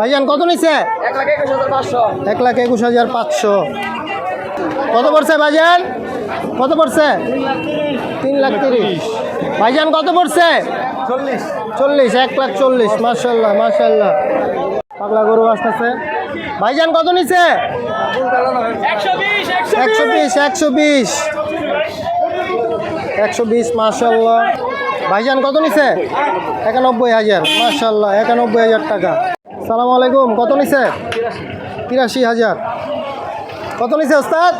ভাইজান কত নিছে? এক লাখ একুশ হাজার পাঁচশো। কত পড়ছে ভাইজান? কত পড়ছে? তিন লাখ তিরিশ। ভাইজান কত পড়ছে? চল্লিশ। চল্লিশ এক লাখ চল্লিশ। মার্শাল্লাহ মার্শাল্লাহ পাগলা গরু আসতেছে ভাইজান কত নিছে? একশো বিশ একশো বিশ। একশো বিশ একশো বিশ। মার্শাল্লাহ ভাইজান কত নিছে? একানব্বই হাজার। মার্শাল্লাহ একানব্বই হাজার টাকা। সালাম আলাইকুম, কত নিছে? তিরাশি হাজার। কত নিছে ওস্তাদ?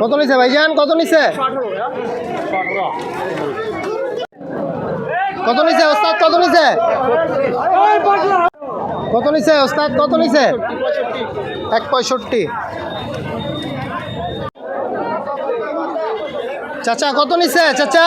কত নিছে ভাইজান? কত নিছে? কত নিছে ওস্তাদ? কত নিছে? কত নিছে ওস্তাদ? কত নিছে? এক পঁয়ষট্টি। চাচা, কত নিছে? চাচা?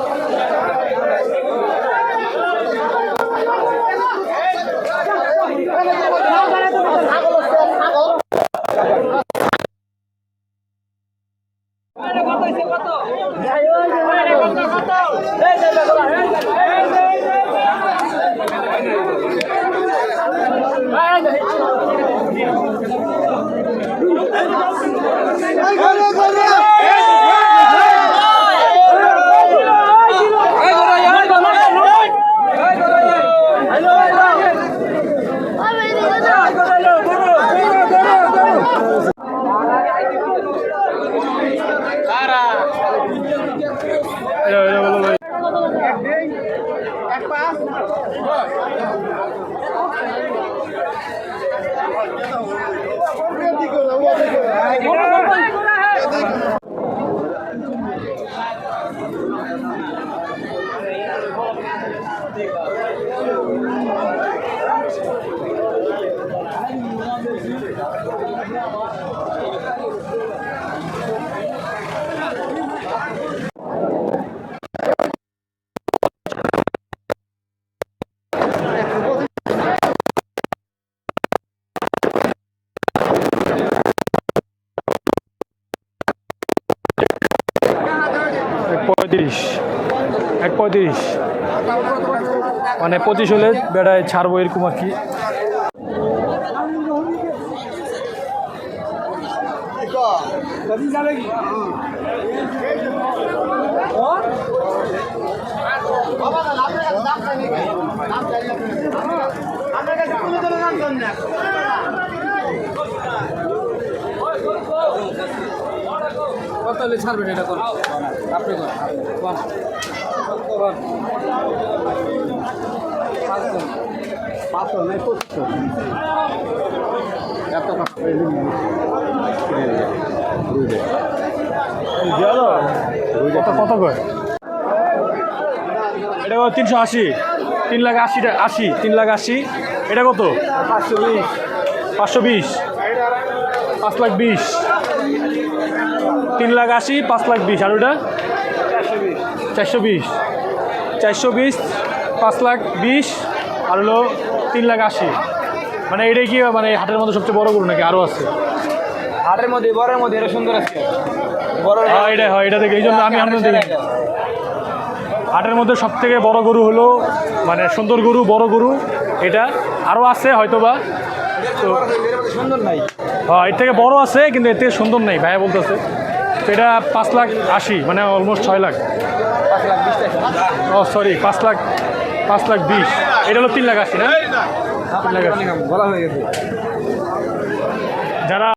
Yeah. পঁয়ত্রিশ এক পঁয়ত্রিশ। মানে পঁচিশ হলে বেড়ায় ছাড়বো এরকম আর কি। কত হলে ছাড়বেন এটা কোন আপনি কোন কোন কোন পাঁচশো নাই পঁচিশশো এত কত করে? এটা কত? তিনশো আশি। তিন লাখ আশি আশি তিন লাখ আশি। এটা কত? পাঁচশো বিশ। পাঁচশো বিশ। পাঁচ লাখ বিশ। তিন লাখ আশি পাঁচ লাখ বিশ। আর ওটা? চারশো বিশ। চারশো বিশ পাঁচ লাখ বিশ আর হলো তিন লাখ আশি। মানে এটাই কি মানে হাটের মধ্যে সবচেয়ে বড় গরু নাকি আরও আছে? হাটের মধ্যে বড়ের মধ্যে এটা সুন্দর আছে। বড় হ্যাঁ এটাই হয় এটা থেকে এই জন্য আমি আপনাদের হাটের মধ্যে সব থেকে বড় গরু হলো মানে সুন্দর গরু বড় গরু এটা আরও আছে হয়তো বা তো সুন্দর নাই। হ্যাঁ এর থেকে বড় আছে কিন্তু এর থেকে সুন্দর নাই ভাইয়া বলতেছে। এটা পাঁচ লাখ আশি মানে অলমোস্ট ছয় লাখ। ও সরি পাঁচ লাখ পাঁচ লাখ বিশ। এটা হলো তিন লাখ আশি না? তিন লাখ আশি। বলা হয়ে গেছে। যারা